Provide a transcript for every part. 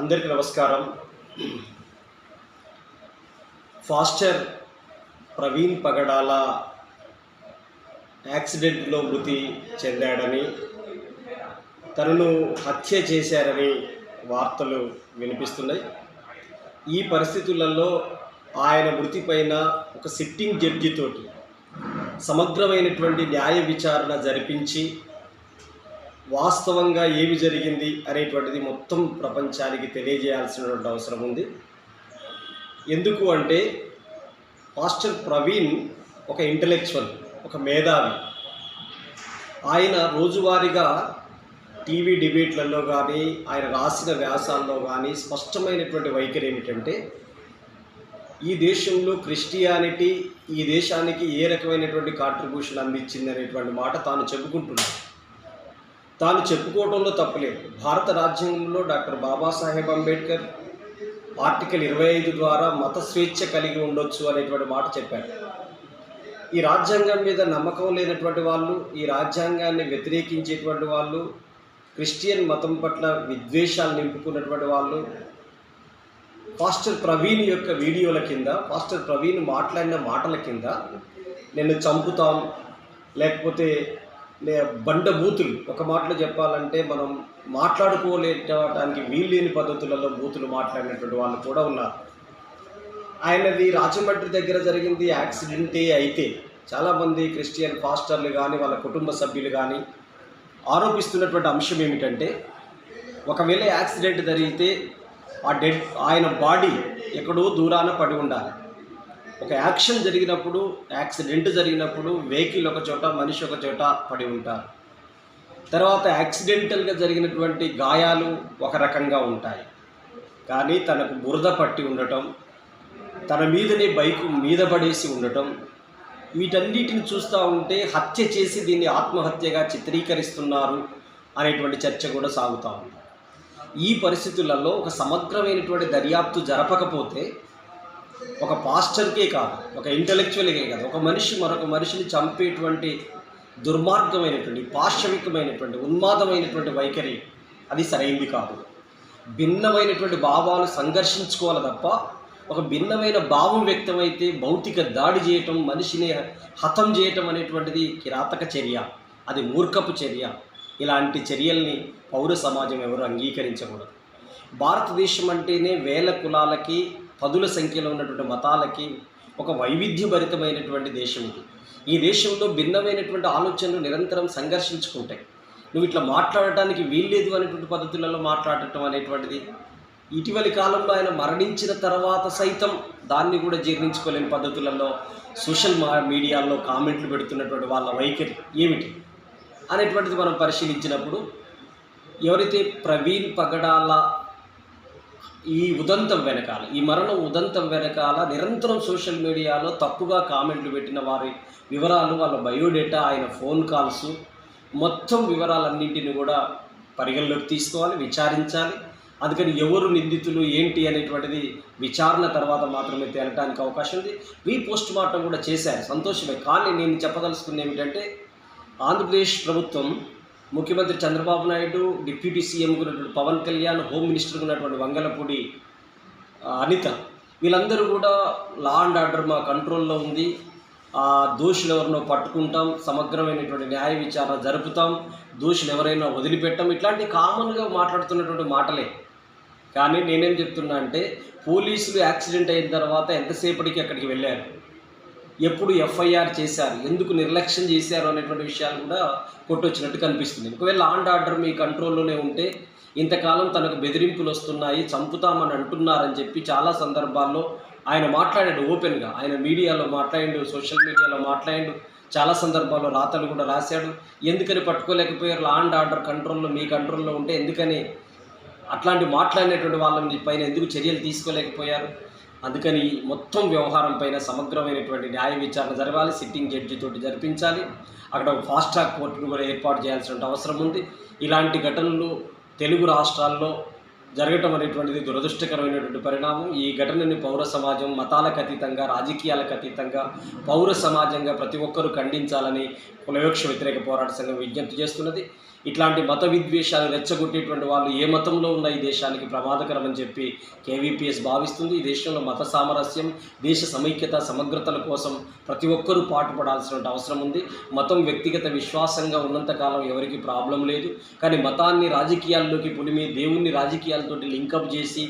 అందరికీ నమస్కారం. ఫాస్టర్ ప్రవీణ్ పగడాల యాక్సిడెంట్లో మృతి చెందాడని తనను హత్య చేశారని వార్తలు వినిపిస్తున్నాయి. ఈ పరిస్థితులలో ఆయన మృతి పైన ఒక సిట్టింగ్ జడ్జితోటి సమగ్రమైనటువంటి న్యాయ విచారణ జరిపించి వాస్తవంగా ఏమి జరిగింది అనేటువంటిది మొత్తం ప్రపంచానికి తెలియజేయాల్సినటువంటి అవసరం ఉంది. ఎందుకు అంటే మాస్టర్ ప్రవీణ్ ఒక ఇంటలెక్చువల్ ఒక మేధావి. ఆయన రోజువారీగా టీవీ డిబేట్లలో కానీ ఆయన రాసిన వ్యాసాల్లో కానీ స్పష్టమైనటువంటి వైఖరి ఏమిటంటే ఈ దేశంలో క్రిస్టియానిటీ ఈ దేశానికి ఏ రకమైనటువంటి కాంట్రిబ్యూషన్ అందించింది అనేటువంటి మాట తాను చెప్పుకుంటున్నాడు. తాను చెప్పుకోవడంలో తప్పలేదు. భారత రాజ్యాంగంలో డాక్టర్ బాబాసాహెబ్ అంబేద్కర్ ఆర్టికల్ ఇరవై ఐదు ద్వారా మత స్వేచ్ఛ కలిగి ఉండొచ్చు అనేటువంటి మాట చెప్పారు. ఈ రాజ్యాంగం మీద నమ్మకం లేనటువంటి వాళ్ళు ఈ రాజ్యాంగాన్ని వ్యతిరేకించేటువంటి వాళ్ళు క్రిస్టియన్ మతం పట్ల విద్వేషాలు నింపుకున్నటువంటి వాళ్ళు పాస్టర్ ప్రవీణ్ యొక్క వీడియోల కింద పాస్టర్ ప్రవీణ్ మాట్లాడిన మాటల కింద నేను చంపుతాం లేకపోతే లే బండ బూతులు ఒక మాటలో చెప్పాలంటే మనం మాట్లాడుకోలేటానికి వీల్లేని పద్ధతులలో బూతులు మాట్లాడినటువంటి వాళ్ళు కూడా ఉన్నారు. ఆయనది రాజమండ్రి దగ్గర జరిగింది యాక్సిడెంటే అయితే. చాలామంది క్రిస్టియన్ పాస్టర్లు కానీ వాళ్ళ కుటుంబ సభ్యులు కానీ ఆరోపిస్తున్నటువంటి అంశం ఏమిటంటే ఒకవేళ యాక్సిడెంట్ జరిగితే ఆ డెడ్ ఆయన బాడీ ఎక్కడో దూరాన పడి ఉండాలి. ఒక యాక్షన్ జరిగినప్పుడు యాక్సిడెంట్ జరిగినప్పుడు వెహికల్ ఒక చోట మనిషి ఒక చోట పడి ఉంటారు. తర్వాత యాక్సిడెంటల్గా జరిగినటువంటి గాయాలు ఒక రకంగా ఉంటాయి. కానీ తనకు బురద పట్టి ఉండటం తన మీదనే బైకు మీద పడేసి ఉండటం వీటన్నిటిని చూస్తూ ఉంటే హత్య చేసి దీన్ని ఆత్మహత్యగా చిత్రీకరిస్తున్నారు అనేటువంటి చర్చ కూడా సాగుతూ ఉంది. ఈ పరిస్థితులలో ఒక సమగ్రమైనటువంటి దర్యాప్తు జరపకపోతే ఒక పాస్టర్కే కాదు ఒక ఇంటలెక్చువల్కే కాదు ఒక మనిషి మరొక మనిషిని చంపేటువంటి దుర్మార్గమైనటువంటి పాశవికమైనటువంటి ఉన్మాదమైనటువంటి వైఖరి అది సరైంది కాదు. భిన్నమైనటువంటి భావాలు సంఘర్షించుకోవాలి తప్ప ఒక భిన్నమైన భావం వ్యక్తమైతే భౌతిక దాడి చేయటం మనిషిని హతం చేయటం అనేటువంటిది కిరాతక చర్య అది మూర్ఖపు చర్య. ఇలాంటి చర్యల్ని పౌర సమాజం ఎవరు అంగీకరించకూడదు. భారతదేశం అంటేనే వేల కులాలకి పదుల సంఖ్యలో ఉన్నటువంటి మతాలకి ఒక వైవిధ్యభరితమైనటువంటి దేశం ఇది. ఈ దేశంలో భిన్నమైనటువంటి ఆలోచనలు నిరంతరం సంఘర్షించుకుంటాయి. నువ్వు ఇట్లా మాట్లాడటానికి వీల్లేదు అనేటువంటి పద్ధతులలో మాట్లాడటం అనేటువంటిది ఇటీవలి కాలంలో ఆయన మరణించిన తర్వాత సైతం దాన్ని కూడా జీర్ణించుకోలేని పద్ధతులలో సోషల్ మా మీడియాలో కామెంట్లు పెడుతున్నటువంటి వాళ్ళ వైఖరి ఏమిటి అనేటువంటిది మనం పరిశీలించినప్పుడు ఎవరైతే ప్రవీణ్ పగడాల ఈ ఉదంతం వెనకాల ఈ మరణం ఉదంతం వెనకాల నిరంతరం సోషల్ మీడియాలో తప్పుగా కామెంట్లు పెట్టిన వారి వివరాలు వాళ్ళ బయోడేటా ఆయన ఫోన్ కాల్స్ మొత్తం వివరాలన్నింటిని కూడా పరిగణలోకి తీసుకోవాలి విచారించాలి. అందుకని ఎవరు నిందితులు ఏంటి అనేటువంటిది విచారణ తర్వాత మాత్రమే తేలటానికి అవకాశం ఉంది. రీ పోస్ట్ మార్టం కూడా చేశారు సంతోషమే. కానీ నేను చెప్పదలుచుకుంది ఏమిటంటే ఆంధ్రప్రదేశ్ ప్రభుత్వం ముఖ్యమంత్రి చంద్రబాబు నాయుడు డిప్యూటీ సీఎంకు ఉన్నటువంటి పవన్ కళ్యాణ్ హోమ్ మినిస్టర్ ఉన్నటువంటి వంగలపూడి అనిత వీళ్ళందరూ కూడా లా అండ్ ఆర్డర్ మా కంట్రోల్లో ఉంది. ఆ దోషులు ఎవరినో పట్టుకుంటాం సమగ్రమైనటువంటి న్యాయ విచారణ జరుపుతాం దోషులు ఎవరైనా వదిలిపెట్టాం. ఇట్లాంటి కామన్గా మాట్లాడుతున్నటువంటి మాటలే. కానీ నేనేం చెప్తున్నా అంటే పోలీసులు యాక్సిడెంట్ అయిన తర్వాత ఎంతసేపటికి అక్కడికి వెళ్ళారు? ఎప్పుడు ఎఫ్ఐఆర్ చేశారు ఎందుకు నిర్లక్ష్యం చేశారు అనేటువంటి విషయాలు కూడా కొట్టొచ్చినట్టు కనిపిస్తుంది. ఒకవేళ లాండ్ ఆర్డర్ మీ కంట్రోల్లోనే ఉంటే ఇంతకాలం తనకు బెదిరింపులు వస్తున్నాయి చంపుతామని అంటున్నారని చెప్పి చాలా సందర్భాల్లో ఆయన మాట్లాడాడు ఓపెన్గా. ఆయన మీడియాలో మాట్లాడు సోషల్ మీడియాలో మాట్లాడు చాలా సందర్భాల్లో రాతలు కూడా రాశాడు. ఎందుకని పట్టుకోలేకపోయారు? లాండ్ ఆర్డర్ కంట్రోల్లో మీ కంట్రోల్లో ఉంటే ఎందుకని? అట్లాంటి మాట్లాడినటువంటి వాళ్ళని పైన ఎందుకు చర్యలు తీసుకోలేకపోయారు? అందుకని మొత్తం వ్యవహారం పైన సమగ్రమైనటువంటి న్యాయ విచారణ జరగాలి సిట్టింగ్ జడ్జి తోటి జరిపించాలి. అక్కడ ఒక ఫాస్ట్ ట్రాక్ కోర్టును కూడా ఏర్పాటు చేయాల్సిన అవసరం ఉంది. ఇలాంటి ఘటనలు తెలుగు రాష్ట్రాల్లో జరగటం అనేటువంటిది దురదృష్టకరమైనటువంటి పరిణామం. ఈ ఘటనని పౌర సమాజం మతాలకు అతీతంగా రాజకీయాలకు అతీతంగా పౌర సమాజంగా ప్రతి ఒక్కరూ ఖండించాలని కులవివక్ష వ్యతిరేక పోరాట సంఘం విజ్ఞప్తి చేస్తున్నది. ఇట్లాంటి మత విద్వేషాలు రెచ్చగొట్టేటువంటి వాళ్ళు ఏ మతంలో ఉన్న ఈ దేశానికి ప్రమాదకరమని చెప్పి కేవీపీఎస్ భావిస్తుంది. ఈ దేశంలో మత సామరస్యం దేశ సమైక్యత సమగ్రతల కోసం ప్రతి ఒక్కరూ పాటుపడాల్సిన అవసరం ఉంది. మతం వ్యక్తిగత విశ్వాసంగా ఉన్నంతకాలం ఎవరికి ప్రాబ్లం లేదు. కానీ మతాన్ని రాజకీయాల్లోకి పులిమి దేవుణ్ణి రాజకీయాలతోటి లింకప్ చేసి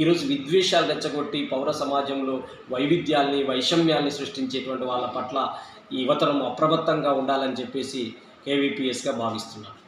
ఈరోజు విద్వేషాలు రెచ్చగొట్టి పౌర సమాజంలో వైవిధ్యాల్ని వైషమ్యాల్ని సృష్టించేటువంటి వాళ్ళ పట్ల ఈ యువతరం అప్రమత్తంగా ఉండాలని చెప్పేసి కేవీపీఎస్గా భావిస్తున్నాను.